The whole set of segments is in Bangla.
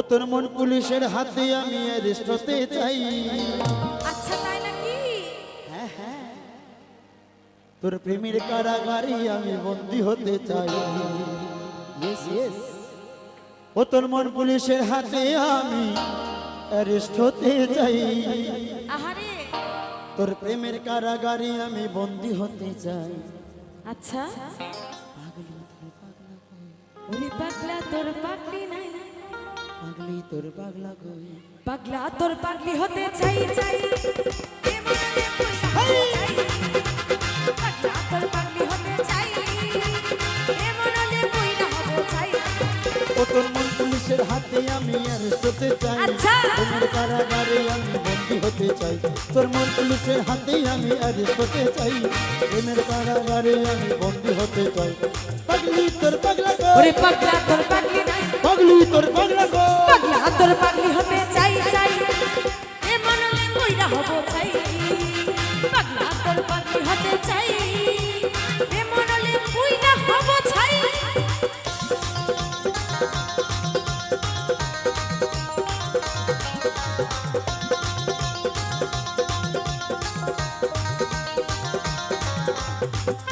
তোর মন পুলিশের হাতে আমি অ্যারেস্ট হতে চাই। আচ্ছা তাই নাকি? হ্যাঁ হ্যাঁ। তোর প্রেমের কারাগারে আমি বন্দি হতে চাই। ইয়েস ইয়েস ও তোর মন পুলিশের হাতে আমি অ্যারেস্ট হতে চাই। আহারে। তোর প্রেমের কারাগারে আমি বন্দি হতে চাই। আচ্ছা। ওরে পাগলা তোর পাগলি নাই। পাগলি তোর পাগলা কই? পাগলা তোর পাগলি হতে চাই চাই। পাগলা তোর পাগলি হতে চাই। মনে তোর মন পুলিশের হাতে আমি অ্যারেস্ট হতে চাই। আচ্ছা। কারাগারে আমি বন্দি হতে চাই। তোর মন পুলিশের হাতে আমি অ্যারেস্ট হতে চাই। প্রেমের কারাগারে আমি বন্দি হতে চাই। পাগলি তোর পাগলা ওরে পাগলা তোর পাগলি পাগলি তোর পাগলা কই পাগলা তোর পাগলি হতে চাই চাই। এ মনে পয়সা হতে চাই। পাগলা তোর পাগলি হতে চাই। এ মনে পয়সা হতে চাই। ওহো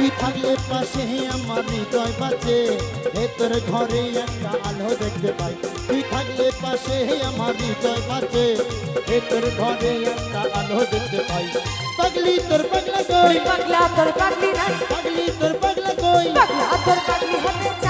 তুই থাকলে পাশে আমার হৃদয় বাঁচে। ভেতর ঘরে একটা আলো দেখতে পাই। তুই থাকলে পাশে আমার হৃদয় বাঁচে। ভেতর ঘরে একটা আলো দেখতে পাই। পাগলি তোর পাগলা কই? পাগলা তোর পাগলি নাই। পাগলি তোর পাগলা কই? পাগলা তোর পাগলি হতে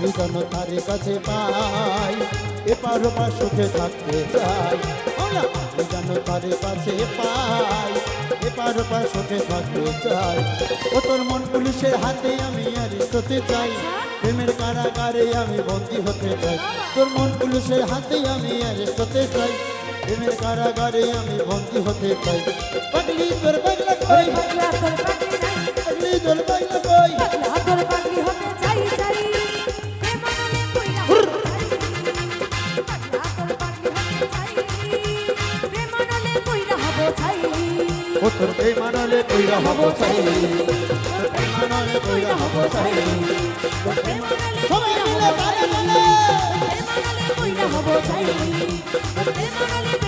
আমি যেন তার কাছে পাই এপার ওপার সুখে থাকতে চাই। আমি যেন তার কাছে পাই এপার ওপার সুখে থাকতে চাই। ও তোর মন পুলিশের হাতে আমি অ্যারেস্ট হতে চাই। প্রেমের কারাগারে আমি বন্দি হতে চাই। তোর মন পুলিশের হাতে আমি অ্যারেস্ট হতে চাই। প্রেমের কারাগারে আমি বন্দি হতে চাই। পাগলি তোর পাগলা কই? পাগলি তোর পাগলা কই? ও তোর বেমানলে কইরা হব চাই তোর বেমানলে কইরা হব চাই সবাই মিলে তালে তালে এ মনলে কইরা হব চাই এ মনলে